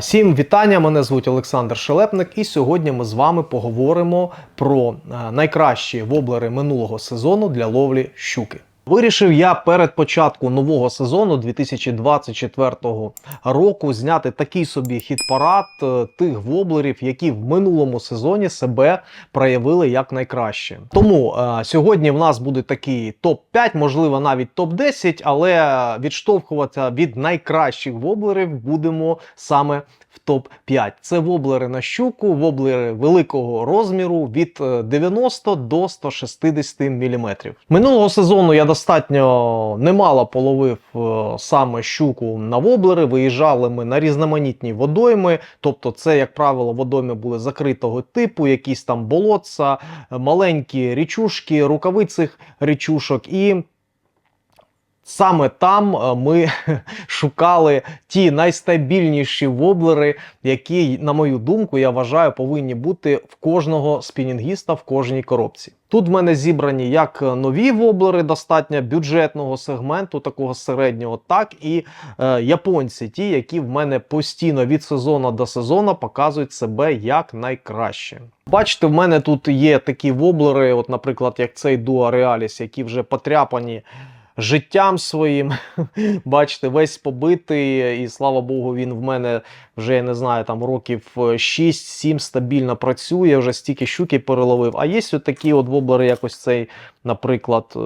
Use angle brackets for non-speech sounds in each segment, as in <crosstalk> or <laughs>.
Всім вітання! Мене звуть Олександр Шелепник, і сьогодні ми з вами поговоримо про е, найкращі воблери минулого сезону для ловлі щуки. Вирішив я перед початком нового сезону 2024 року зняти такий собі хіт-парад е, тих воблерів, які в минулому сезоні себе проявили як найкраще. Тому е, сьогодні в нас буде такий топ-5, можливо, навіть топ-10, але відштовхуватися від найкращих воблерів будемо саме топ-5. Це воблери на щуку, воблери великого розміру від е, 90 до 160 мм. Минулого сезону я достатньо немало половив е, саме щуку на воблери. Виїжджали ми на різноманітні водойми. Тобто, це, як правило, водойми були закритого типу, якісь там болотца, е, маленькі річушки, рукави цих річушок. І Саме там е, ми <laughs> шукали ті найстабільніші воблери, які, на мою думку, я вважаю, повинні бути в кожного спінінгіста в кожній коробці. Тут в мене зібрані як нові воблери достатньо бюджетного сегменту, такого середнього, так і е, японці, ті, які в мене постійно від сезону до сезону показують себе як найкраще. Бачите, в мене тут є такі воблери, от, наприклад, як цей Dua Realis, які вже потряпані життям своїм. <laughs> Бачите, весь побитий, і слава Богу, він в мене вже я не знаю, там років 6-7 стабільно працює, вже стільки щуки переловив. А є от такі от воблери, як ось цей, наприклад, е,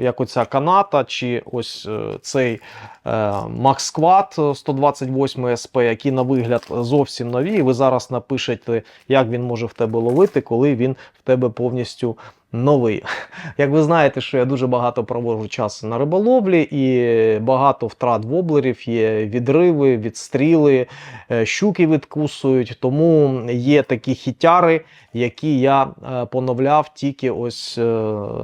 як оця каната, чи ось е, цей е, 128 SP, які на вигляд зовсім нові. І ви зараз напишете, як він може в тебе ловити, коли він в тебе повністю новий. <laughs> Як ви знаєте, що я дуже багато проводжу часу на риболовлі і багато втрат воблерів, є відриви, відстріли, е, щуки відкусують. Тому є такі хітяри, які я е, поновляв тільки ось, е,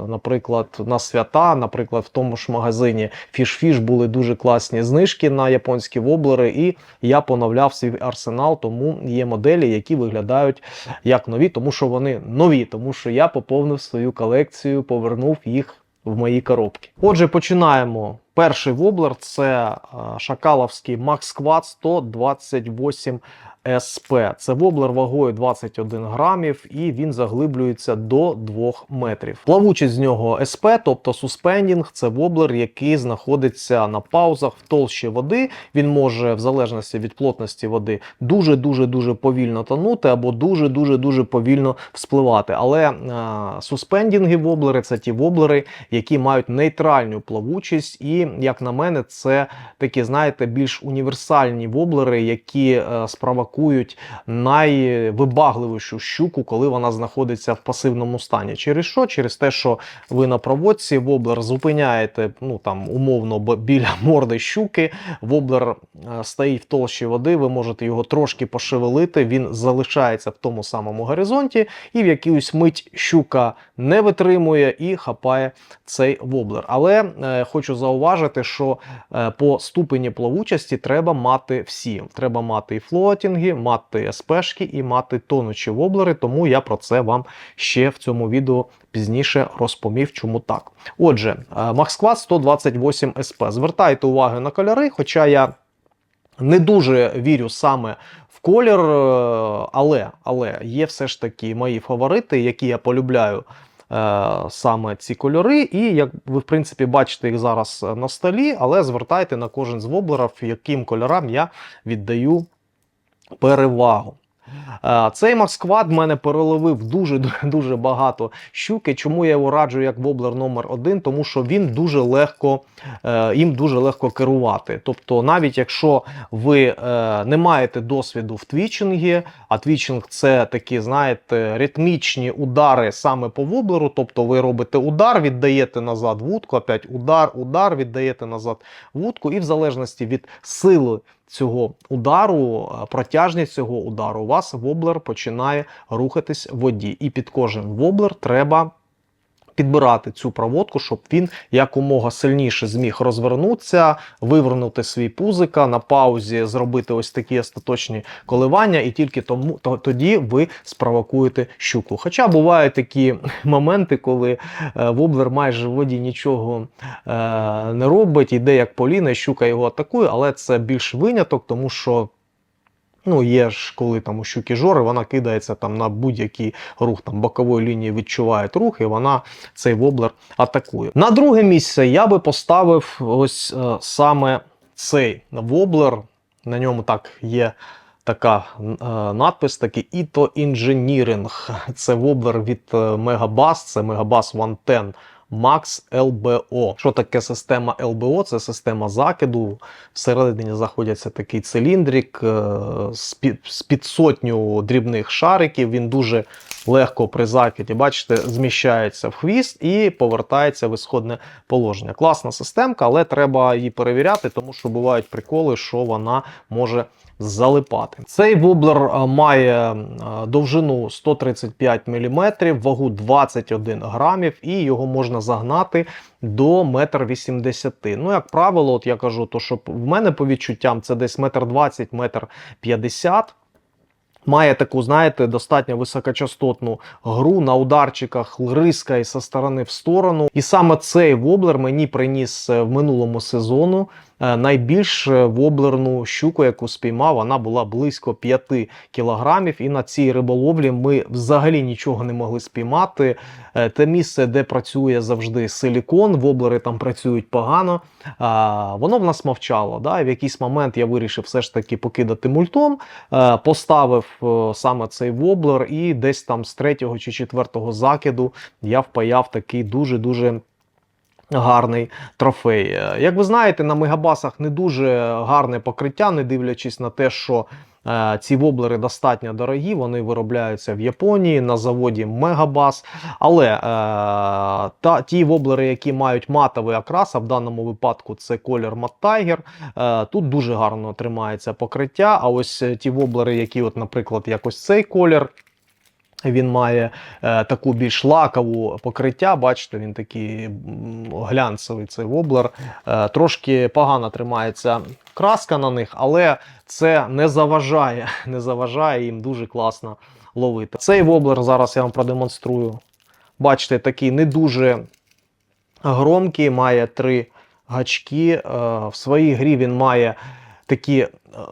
наприклад, на свята, наприклад, в тому ж магазині Fish-Fish були дуже класні знижки на японські воблери, і я поновляв свій арсенал, тому є моделі, які виглядають як нові, тому що вони нові, тому що я поповнив свою колекцію, повернув їх в мої коробки. Отже, починаємо. Перший воблер це е, шакаловський Quad 128 SP. Це воблер вагою 21 грамів і він заглиблюється до 2 метрів. Плавучість з нього SP, тобто суспендінг, це воблер, який знаходиться на паузах в толщі води. Він може, в залежності від плотності води, дуже дуже дуже повільно тонути або дуже дуже дуже повільно вспливати. Але е, суспендінги воблери це ті воблери, які мають нейтральну плавучість, і як на мене, це такі, знаєте, більш універсальні воблери, які е, спровокують найвибагливішу щуку, коли вона знаходиться в пасивному стані. Через що? Через те, що ви на проводці воблер зупиняєте, ну там умовно біля <laughs> морди щуки, воблер е, стоїть в толщі води, ви можете його трошки пошевелити, він залишається в тому самому горизонті, і в якусь мить щука не витримує і хапає цей воблер. Але е, хочу зауважити, що е, по ступені плавучості треба мати всі. Треба мати і флотінги, мати СПшки і мати тонучі воблери, тому я про це вам ще в цьому відео пізніше розповів, чому так. Отже, MaxQuad 128 SP. Звертайте увагу на кольори, хоча я не дуже вірю саме в колір, е, але, але є все ж таки мої фаворити, які я полюбляю саме ці кольори. І як ви, в принципі, бачите їх зараз на столі, але звертайте на кожен з воблерів, яким кольорам я віддаю перевагу. Е, Цей Масквад в мене переловив дуже <laughs> дуже багато щуки. Чому я його раджу як воблер номер один? Тому що він дуже легко е, їм дуже легко керувати. Тобто, навіть якщо ви е, не маєте досвіду в твічингі, а твічинг це такі, знаєте, ритмічні удари саме по воблеру. Тобто ви робите удар, віддаєте назад вудку, опять удар, удар, віддаєте назад вудку, і в залежності від сили цього удару, е, протяжність цього удару, у вас воблер починає рухатись в воді. І під кожен воблер треба підбирати цю проводку, щоб він якомога сильніше зміг розвернутися, вивернути свій пузика на паузі, зробити ось такі остаточні коливання, і тільки тому то, тоді ви спровокуєте щуку. Хоча бувають такі <laughs> моменти, коли е, воблер майже в воді нічого е, не робить, йде як поліна, щука його атакує, але це більш виняток, тому що Ну, є ж, коли там у щуки жори, вона кидається там на будь-який рух, там бокової лінії відчуває рух, і вона цей воблер атакує. На друге місце я би поставив ось е, саме цей воблер. На ньому так є така е, надпис, такий Ito Engineering. <laughs> Це воблер від Megabass, це Megabass 110 Max LBO. Що таке система LBO? Це система закиду. Всередині знаходиться такий циліндрик е, з під сотню дрібних шариків. Він дуже легко при закиді, бачите, зміщається в хвіст і повертається в ісходне положення. Класна системка, але треба її перевіряти, тому що бувають приколи, що вона може залипати. Цей воблер е, має е, довжину 135 мм, вагу 21 грамів, і його можна загнати до 1,80 м. Ну, як правило, от я кажу, то що в мене по відчуттям це десь 1,20 м, 1,50 м. Має таку, знаєте, достатньо високочастотну гру на ударчиках рискає со сторони в сторону. І саме цей воблер мені приніс е, в минулому сезону найбільш е, воблерну щуку, яку спіймав. Вона була близько 5 кілограмів. І на цій риболовлі ми взагалі нічого не могли спіймати. Те місце, де працює завжди силікон, воблери там працюють погано. Воно в нас мовчало. Да? В якийсь момент я вирішив все ж таки покидати мультом, поставив саме цей воблер, і десь там з третього чи четвертого закиду я впаяв такий дуже-дуже. Гарний трофей. Як ви знаєте, на мегабасах не дуже гарне покриття, не дивлячись на те, що е, ці воблери достатньо дорогі, вони виробляються в Японії на заводі Мегабас. Але е, та, ті воблери, які мають матовий окрас, а в даному випадку це колір Tiger, е, тут дуже гарно тримається покриття. А ось ті воблери, які, от, наприклад, якось цей колір. Він має е, таку більш лакову покриття. Бачите, він такий глянцевий цей воблер. Е, трошки погано тримається краска на них, але це не заважає, <laughs> не заважає їм дуже класно ловити. Цей воблер зараз я вам продемонструю. Бачите, такий не дуже громкий, має три гачки. Е, в своїй грі він має такі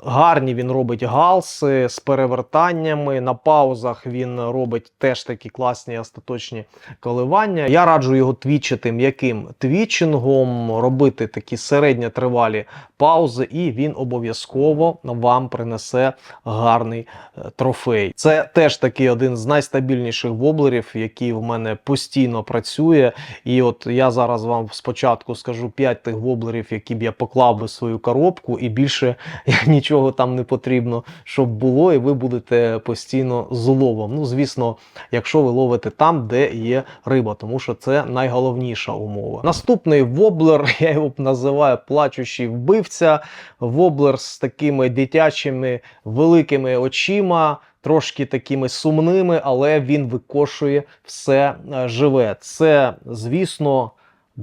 гарні він робить галси з перевертаннями. На паузах він робить теж такі класні остаточні коливання. Я раджу його твічити м'яким твічингом, робити такі середньотривалі паузи, і він обов'язково вам принесе гарний е, трофей. Це теж такий один з найстабільніших воблерів, який в мене постійно працює. І от я зараз вам спочатку скажу 5 тих воблерів, які б я поклав би свою коробку, і більше <laughs> нічого там не потрібно, щоб було, і ви будете постійно з уловом. Ну, звісно, якщо ви ловите там, де є риба, тому що це найголовніша умова. Наступний воблер, <laughs> я його називаю плачущий вбивця. Воблер з такими дитячими великими очима. Трошки такими сумними, але він викошує все е, живе. Це, звісно,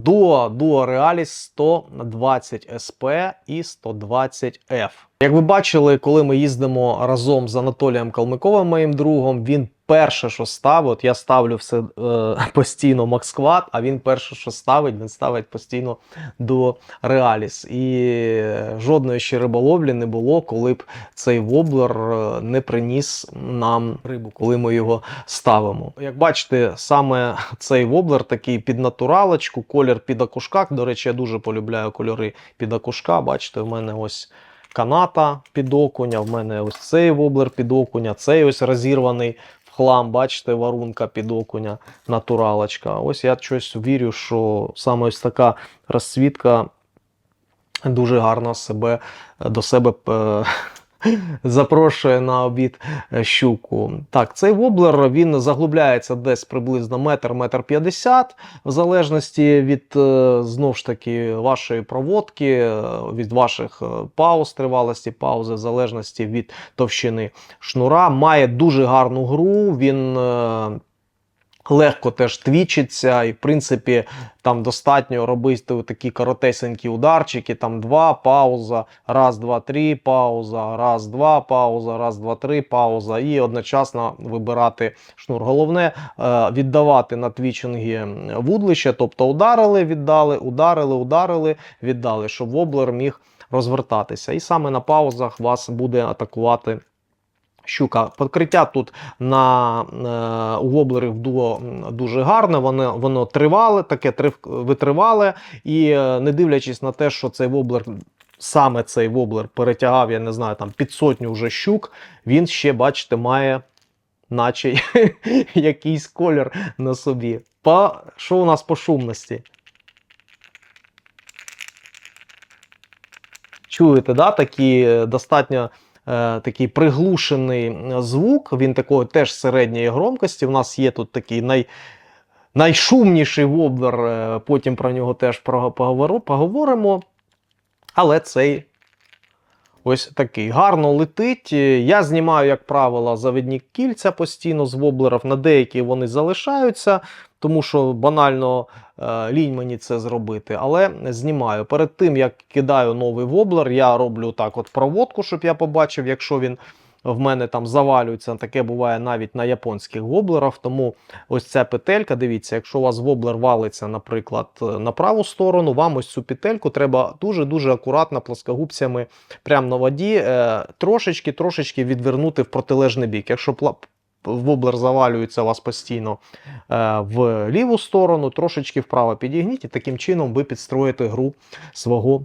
Duo Duo Realis 120 SP і 120 F. Як ви бачили, коли ми їздимо разом з Анатолієм Калмиковим, моїм другом, він перше, що ставить, от я ставлю все е, постійно Максквад, а він перше, що ставить, він ставить постійно до Реаліс. І жодної ще риболовлі не було, коли б цей воблер е, не приніс нам рибу, коли ми його ставимо. Як бачите, саме цей воблер такий під натуралочку, колір під окушка. До речі, я дуже полюбляю кольори під окушка. Бачите, в мене ось каната під окуня, в мене ось цей воблер під окуня, цей ось розірваний хлам, бачите, варунка під окуня, натуралочка. Ось я щось вірю, що саме ось така розсвітка дуже гарно себе до себе е, <laughs> запрошує на обід е, щуку. Так, цей воблер він заглубляється десь приблизно метр, метр п'ятдесят, в залежності від знову знов ж таки вашої проводки, е, від ваших пауз, тривалості паузи, в залежності від товщини шнура. Має дуже гарну гру. Він легко теж твічиться, і в принципі там достатньо робити такі коротесенькі ударчики, там два пауза, раз, два, три, пауза, раз, два, пауза, раз, два, три, пауза, і одночасно вибирати шнур. Головне е, віддавати на твічинги вудлище, тобто ударили, віддали, ударили, ударили, віддали, щоб воблер міг розвертатися. І саме на паузах вас буде атакувати Щука. Покриття тут на е, воблерів було дуже гарне, воно, воно тривале, таке трив, витривале. І е, не дивлячись на те, що цей воблер, саме цей воблер перетягав, я не знаю, там під сотню вже щук, він ще, бачите, має наче <laughs> якийсь колір на собі. По, що у нас по шумності? Чуєте, да? Такі е, достатньо такий приглушений е, звук. Він такої теж середньої громкості. У нас є тут такий най, найшумніший воблер, е, потім про нього теж поговоримо. Але цей ось такий гарно летить. Я знімаю, як правило, завідні кільця постійно з воблерів. На деякі вони залишаються, тому що банально е, лінь мені це зробити. Але знімаю. Перед тим як кидаю новий воблер, я роблю так: от проводку, щоб я побачив, якщо він. В мене там завалюється, таке буває навіть на японських воблерах. Тому ось ця петелька, дивіться, якщо у вас воблер валиться, наприклад, е, на праву сторону, вам ось цю петельку треба дуже-дуже акуратно плоскогубцями прямо на воді е, трошечки трошечки відвернути в протилежний бік. Якщо воблер завалюється у вас постійно е, в ліву сторону, трошечки вправо підігніть, і таким чином ви підстроїте гру свого.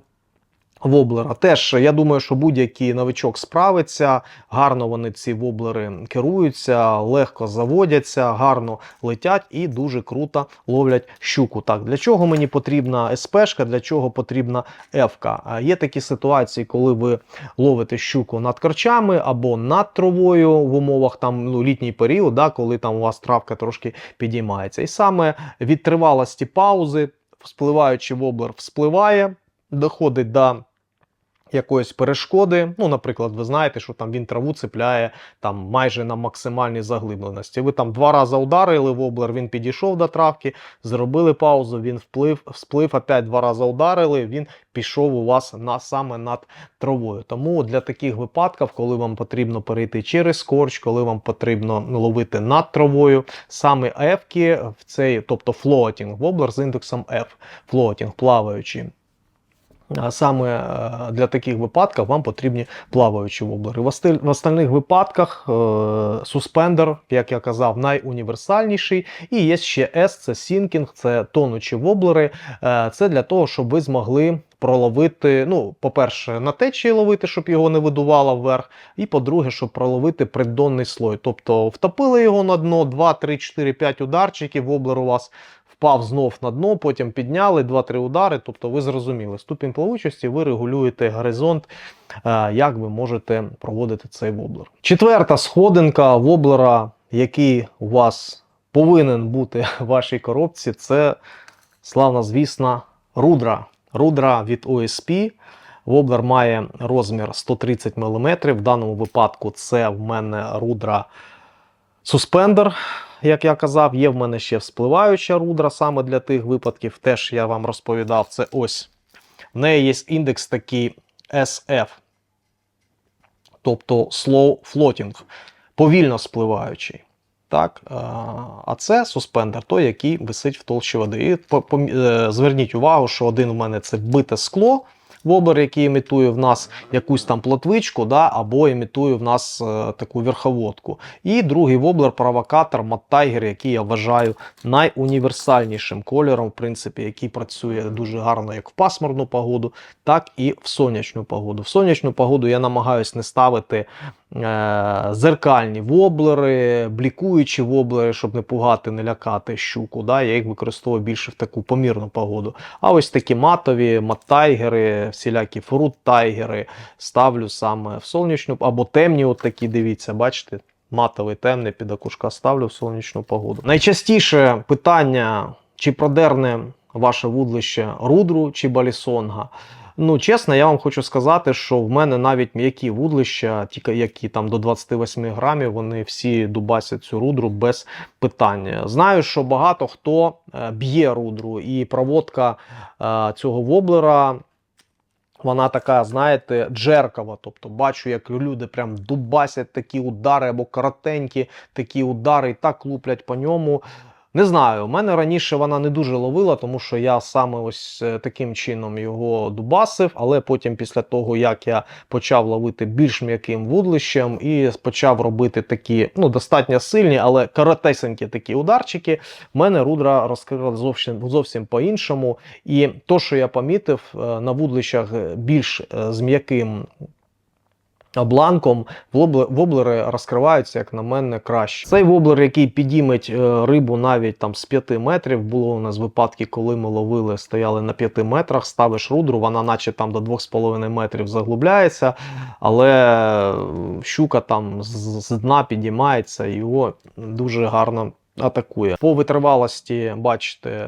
Воблера. Теж я думаю, що будь-який новичок справиться, гарно вони ці воблери керуються, легко заводяться, гарно летять і дуже круто ловлять щуку. Так, для чого мені потрібна СПшка, для чого потрібна Фка? А Є такі ситуації, коли ви ловите щуку над корчами або над травою в умовах там ну, літній період, да, коли там у вас травка трошки підіймається. І саме від тривалості паузи, вспливаючи воблер вспливає, доходить до якоїсь перешкоди. Ну, наприклад, ви знаєте, що там він траву цепляє там майже на максимальній заглибленості. Ви там два рази ударили воблер, він підійшов до травки, зробили паузу, він вплив, всплив, опять два рази ударили, він пішов у вас на саме над травою. Тому для таких випадків, коли вам потрібно перейти через корч, коли вам потрібно ловити над травою, саме F-ки в цей, тобто флотінг, воблер з індексом F, флотінг, плаваючий. Саме е, для таких випадків вам потрібні плаваючі воблери. В остальних випадках е, суспендер, як я казав, найуніверсальніший. І є ще S, це сінкінг, це тонучі воблери. Е, Це для того, щоб ви змогли проловити, ну, по-перше, на течії ловити, щоб його не видувало вверх. І по-друге, щоб проловити придонний слой. Тобто втопили його на дно, 2, 3, 4, 5 ударчиків, воблер у вас впав знов на дно, потім підняли 2-3 удари. Тобто ви зрозуміли, ступінь плавучості, ви регулюєте горизонт, е, як ви можете проводити цей воблер. Четверта сходинка воблера, який у вас повинен бути <laughs> в вашій коробці, це славна, звісна, рудра. Рудра від OSP. Воблер має розмір 130 мм. В даному випадку це в мене рудра суспендер. Як я казав, є в мене ще вспливаюча рудра саме для тих випадків. Теж я вам розповідав, це ось. В неї є індекс такий SF, тобто slow floating, повільно спливаючий. Так, е, а це суспендер, той, який висить в толщі води. І е, зверніть увагу, що один у мене це бите скло, вобер, який імітує в нас якусь там плотвичку, да, або імітує в нас е, таку верховодку. І другий воблер провокатор Маттайгер, який я вважаю найуніверсальнішим кольором, в принципі, який працює дуже гарно як в пасмурну погоду, так і в сонячну погоду. В сонячну погоду я намагаюсь не ставити зеркальні воблери, блікуючі воблери, щоб не пугати, не лякати щуку. Да? Я їх використовую більше в таку помірну погоду. А ось такі матові, маттайгери, всілякі фрут-тайгери ставлю саме в сонячну або темні, от такі, дивіться, бачите. Матовий темний під окушка ставлю в сонячну погоду. Найчастіше питання, чи продерне ваше вудлище рудру чи балісонга. Ну, чесно, я вам хочу сказати, що в мене навіть м'які вудлища, тільки які там до 28 грамів, вони всі дубасять цю рудру без питання. Знаю, що багато хто е, б'є рудру, і проводка е, цього воблера. Вона така, знаєте, джеркова. Тобто бачу, як люди прям дубасять такі удари або коротенькі такі удари і так луплять по ньому. Не знаю, у мене раніше вона не дуже ловила, тому що я саме ось е, таким чином його дубасив, але потім, після того, як я почав ловити більш м'яким вудлищем і почав робити такі, ну, достатньо сильні, але коротесенькі такі ударчики, в мене рудра розкрила зовсім, зовсім по-іншому. І то, що я помітив, е, на вудлищах більш е, з м'яким бланком вобле- воблери розкриваються, як на мене, краще. Цей воблер, який підійметь е, рибу навіть там з 5 метрів, було у нас випадки, коли ми ловили, стояли на 5 метрах, ставиш рудру, вона наче там до 2,5 метрів заглубляється, але е, щука там з дна підіймається його дуже гарно атакує. По витривалості, бачите, е,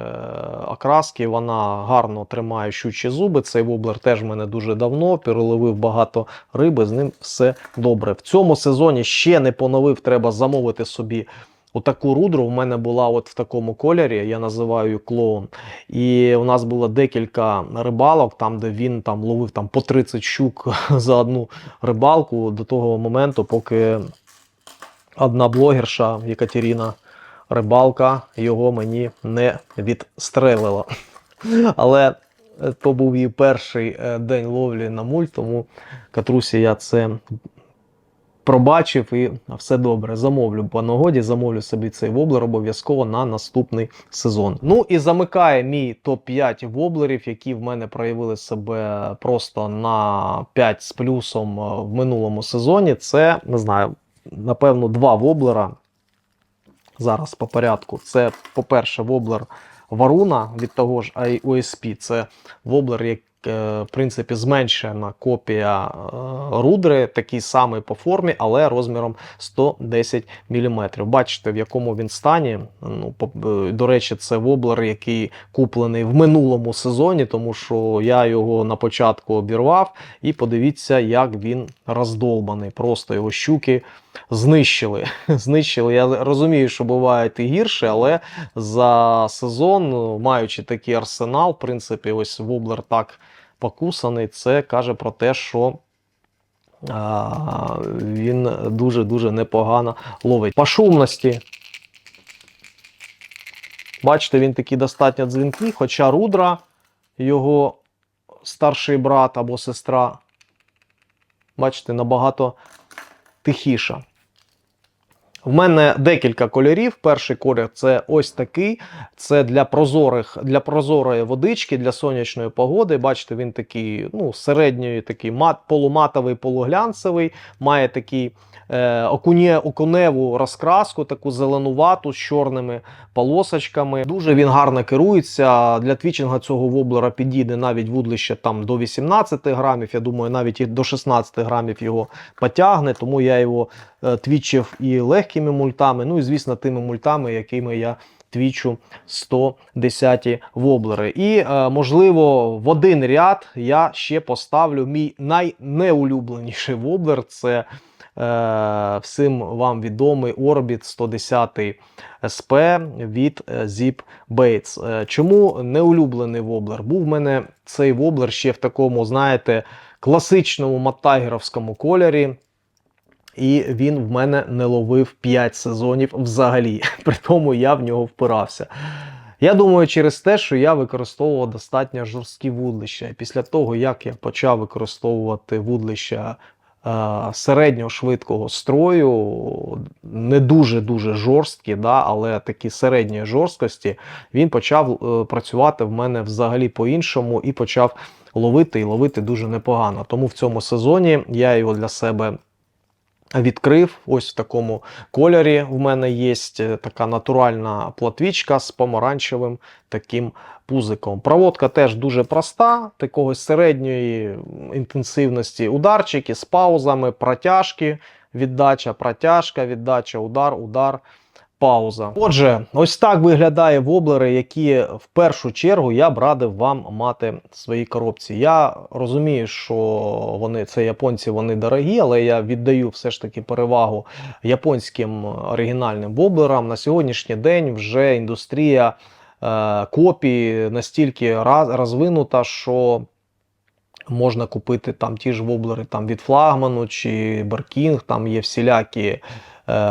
окраски, вона гарно тримає щучі зуби. Цей воблер теж в мене дуже давно, переловив багато риби, з ним все добре. В цьому сезоні ще не поновив, треба замовити собі. Отаку рудру у мене була от в такому кольорі, я називаю клоун. І у нас було декілька рибалок, там, де він там ловив там, по 30 щук <laughs> за одну рибалку до того моменту, поки одна блогерша Єкатеріна Рибалка його мені не відстрелила. Але е, то був її перший е, день ловлі на муль, тому Катрусі я це пробачив і все добре. Замовлю по нагоді, замовлю собі цей воблер обов'язково на наступний сезон. Ну і замикає мій топ-5 воблерів, які в мене проявили себе просто на 5 з плюсом е, в минулому сезоні. Це не знаю, напевно, два воблера. Зараз по порядку. Це, по-перше, воблер Варуна від того ж OSP. Це воблер, як е, в принципі зменшена копія е, рудри, такий самий по формі, але розміром 110 мм. Бачите, в якому він стані. Ну, е, до речі, це воблер, який куплений в минулому сезоні, тому що я його на початку обірвав. І подивіться, як він роздолбаний. Просто його щуки знищили. <laughs> знищили. Я розумію, що бувають і гірше, але за сезон, маючи такий арсенал, в принципі, ось воблер так покусаний, це каже про те, що. А, він дуже-дуже непогано ловить. По шумності. Бачите, він такий достатньо дзвінкий, хоча рудра, його старший брат або сестра, бачите, набагато тихіша. В мене декілька кольорів. Перший колір це ось такий. Це для прозорих, для прозорої водички, для сонячної погоди. Бачите, він такий ну, середньої, такий мат, полуматовий, полуглянцевий, має такий е, окуне, окуневу розкраску, таку зеленувату з чорними полосочками. Дуже він гарно керується. Для твічинга цього воблера підійде навіть вудлище там до 18 грамів. Я думаю, навіть і до 16 грамів його потягне, тому я його твічив і легкими мультами, ну і звісно, тими мультами, якими я твічу 110 воблери. І е, можливо, в один ряд я ще поставлю мій найнеулюбленіший воблер. Це е, всім вам відомий Orbit 110 SP від е, Zip Baits. Е, Чому неулюблений воблер? Був в мене цей воблер ще в такому, знаєте, класичному маттайгеровському кольорі. І він в мене не ловив 5 сезонів взагалі. <laughs> При тому я в нього впирався. Я думаю, через те, що я використовував достатньо жорсткі вудлища. Після того, як я почав використовувати вудлища е, середнього швидкого строю, не дуже-дуже жорсткі, да, але такі середньої жорсткості, він почав е, працювати в мене взагалі по-іншому і почав ловити і ловити дуже непогано. Тому в цьому сезоні я його для себе відкрив. Ось в такому кольорі в мене є така натуральна платвічка з помаранчевим таким пузиком. Проводка теж дуже проста, такого середньої інтенсивності ударчики з паузами, протяжки, віддача, протяжка, віддача, удар, удар. Пауза. Отже, ось так виглядає воблери, які в першу чергу я б радив вам мати в своїй коробці. Я розумію, що вони це японці, вони дорогі, але я віддаю все ж таки перевагу японським оригінальним воблерам. На сьогоднішній день вже індустрія е, копій настільки розвинута, що можна купити там ті ж воблери там від флагману чи Беркінг, там є всілякі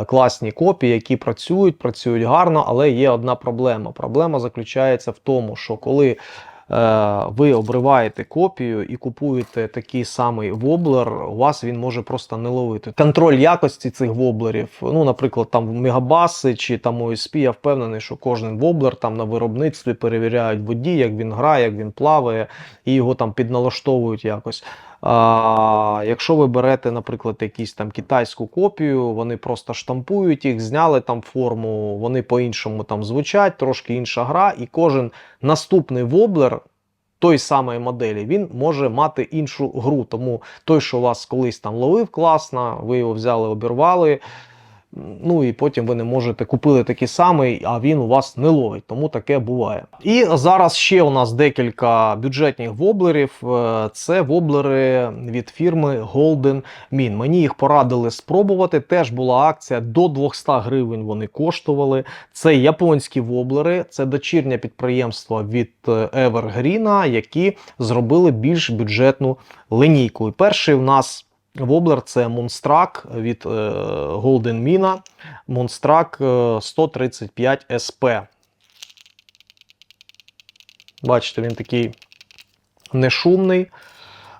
класні копії, які працюють, працюють гарно, але є одна проблема. Проблема заключається в тому, що коли е, ви обриваєте копію і купуєте такий самий воблер, у вас він може просто не ловити. Контроль якості цих воблерів, ну, наприклад, там мегабаси чи там OSP, я впевнений, що кожен воблер там на виробництві перевіряють водій, як він грає, як він плаває, і його там підналаштовують якось. А, якщо ви берете, наприклад, якісь там китайську копію, вони просто штампують їх, зняли там форму, вони по-іншому там звучать, трошки інша гра, і кожен наступний воблер той самої моделі, він може мати іншу гру. Тому той, що вас колись там ловив класно, ви його взяли, обірвали. Ну і потім ви не можете купили такий самий, а він у вас не ловить, тому таке буває. І зараз ще у нас декілька бюджетних воблерів. Е, Це воблери від фірми Golden Min. Мені їх порадили спробувати. Теж була акція до 200 гривень. Вони коштували. Це японські воблери, це дочірнє підприємство від е, Evergreen, які зробили більш бюджетну линійку. І перший в нас. Воблер це Монстрак від е, Golden Mina. Монстрак е, 135 SP. Бачите, він такий нешумний.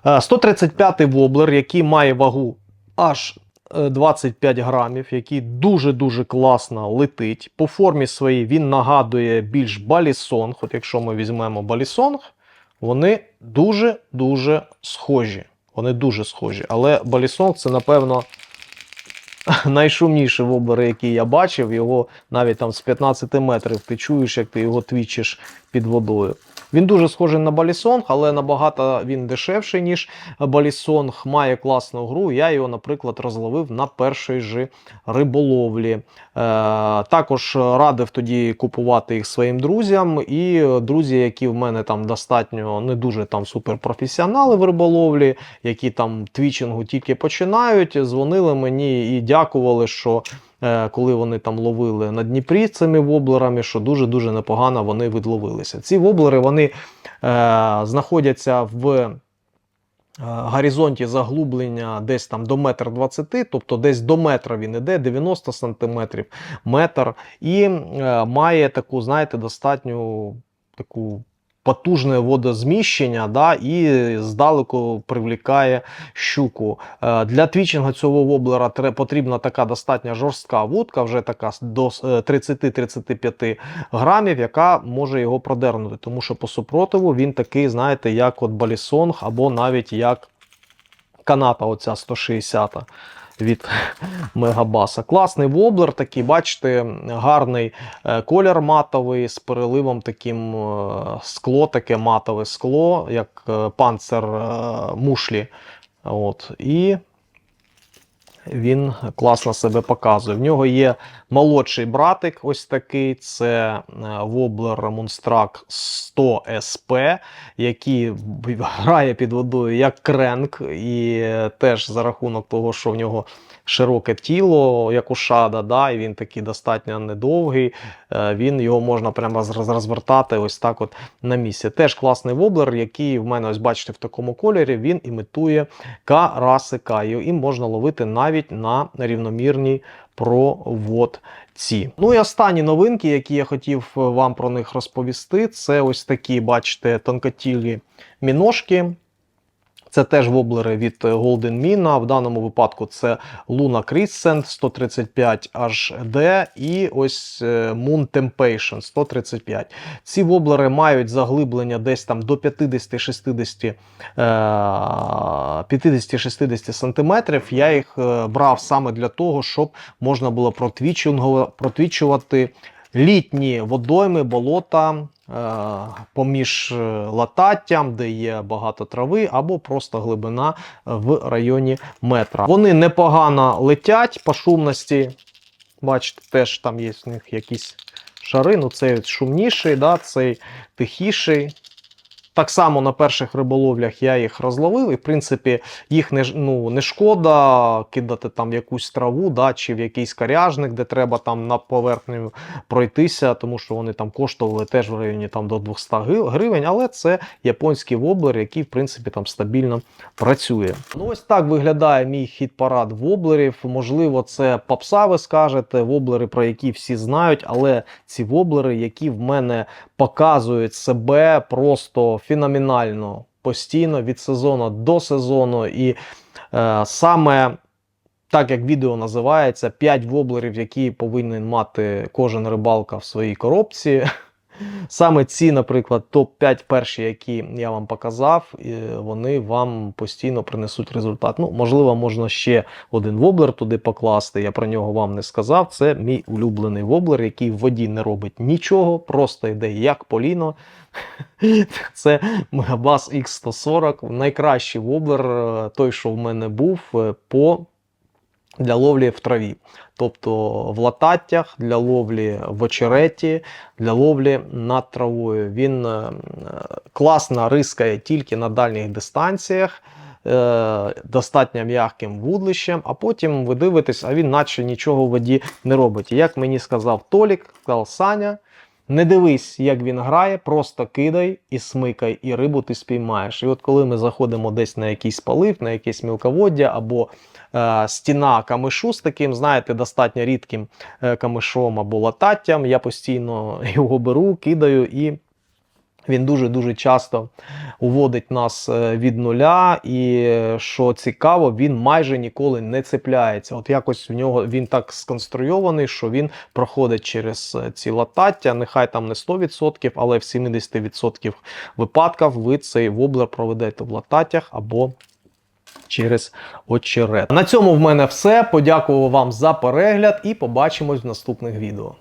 Е, 135 воблер, який має вагу аж е, 25 грамів, який дуже-дуже класно летить. По формі своїй він нагадує більш балісонг. От якщо ми візьмемо балісонг, вони дуже-дуже схожі. Вони дуже схожі. Але Балісон це, напевно, <laughs> найшумніший воблер, який я бачив. Його навіть там з 15 метрів ти чуєш, як ти його твічиш під водою. Він дуже схожий на Балісонг, але набагато він дешевший, ніж Балісонг. Має класну гру. Я його, наприклад, розловив на першій же риболовлі. Е, також радив тоді купувати їх своїм друзям. І друзі, які в мене там достатньо не дуже там суперпрофесіонали в риболовлі, які там твічингу тільки починають, дзвонили мені і дякували, що коли вони там ловили на Дніпрі цими воблерами, що дуже-дуже непогано вони відловилися. Ці воблери вони е, знаходяться в е, горизонті заглублення десь там до метр двадцяти, тобто десь до метра він іде, 90 сантиметрів, метр, і е, має таку, знаєте, достатню таку потужне водозміщення, да, і здалеку привлікає щуку. Е, Для твічингу цього воблера потрібна така достатньо жорстка вудка, вже така до е, 30-35 грамів, яка може його продернути. Тому що по супротиву він такий, знаєте, як от балісонг, або навіть як каната, оця 160 від Мегабаса. Класний воблер, такий, бачите, гарний е, колір матовий з переливом таким е, скло, таке матове скло, як е, панцир е, мушлі. От. І він класно себе показує. В нього є молодший братик, ось такий. Це е, воблер Moonstruck 100 СП, який <laughs> грає під водою як кренк, і е, теж за рахунок того, що в нього широке тіло, як у шада, да, і він такий достатньо недовгий. е, Він його можна прямо розвертати ось так от на місці. Теж класний воблер, який в мене ось бачите в такому кольорі, він імітує карасика. І можна ловити навіть на рівномірній проводці. Ну і останні новинки, які я хотів е, вам про них розповісти, це ось такі, бачите, тонкотілі міношки. Це теж воблери від Golden Mina. В даному випадку це Luna Crescent 135 HD і ось е, Moon Temptation 135. Ці воблери мають заглиблення десь там до 50-60 е, 50-60 см. Я їх е, брав саме для того, щоб можна було протвічувати літні водойми, болота е, поміж е, лататтям, де є багато трави, або просто глибина в районі метра. Вони непогано летять по шумності. Бачите, теж там є в них якісь шари. Ну, цей шумніший, да, цей тихіший. Так само на перших риболовлях я їх розловив, і в принципі їх не, ну, не шкода кидати там в якусь траву, да, чи в якийсь коряжник, де треба там на поверхню пройтися, тому що вони там коштували теж в районі там, до 200 гривень, але це японський воблер, який в принципі там стабільно працює. Ну ось так виглядає мій хіт-парад воблерів. Можливо, це попса, ви скажете, воблери, про які всі знають, але ці воблери, які в мене показують себе просто феноменально постійно від сезону до сезону. І е, саме так як відео називається, 5 воблерів, які повинен мати кожен рибалка в своїй коробці. Саме ці, наприклад, топ-5 перші, які я вам показав, вони вам постійно принесуть результат. Ну, можливо, можна ще один воблер туди покласти. Я про нього вам не сказав. Це мій улюблений воблер, який в воді не робить нічого, просто йде як поліно. <laughs> Це Мегабас X140, найкращий воблер, е, той, що в мене був е, по для ловлі в траві. Тобто в лататтях, для ловлі в очереті, для ловлі над травою. Він е, класно рискає тільки на дальніх дистанціях. е, Достатньо м'яким вудлищем, а потім ви дивитесь, а він наче нічого в воді не робить. І як мені сказав Толік, сказав Саня, не дивись, як він грає, просто кидай і смикай, і рибу ти спіймаєш. І от коли ми заходимо десь на якийсь полив, на якесь мілководдя або стіна камишу з таким, знаєте, достатньо рідким е, камишом або лататтям, я постійно <laughs> його беру, кидаю і. Він дуже-дуже часто уводить нас е, від нуля, і е, що цікаво, він майже ніколи не цепляється. От якось в нього він так сконструйований, що він проходить через е, ці латаття, нехай там не 100%, але в 70% випадків ви цей воблер проведете в лататтях або через очерет. На цьому в мене все. Подякував вам за перегляд і побачимось в наступних відео.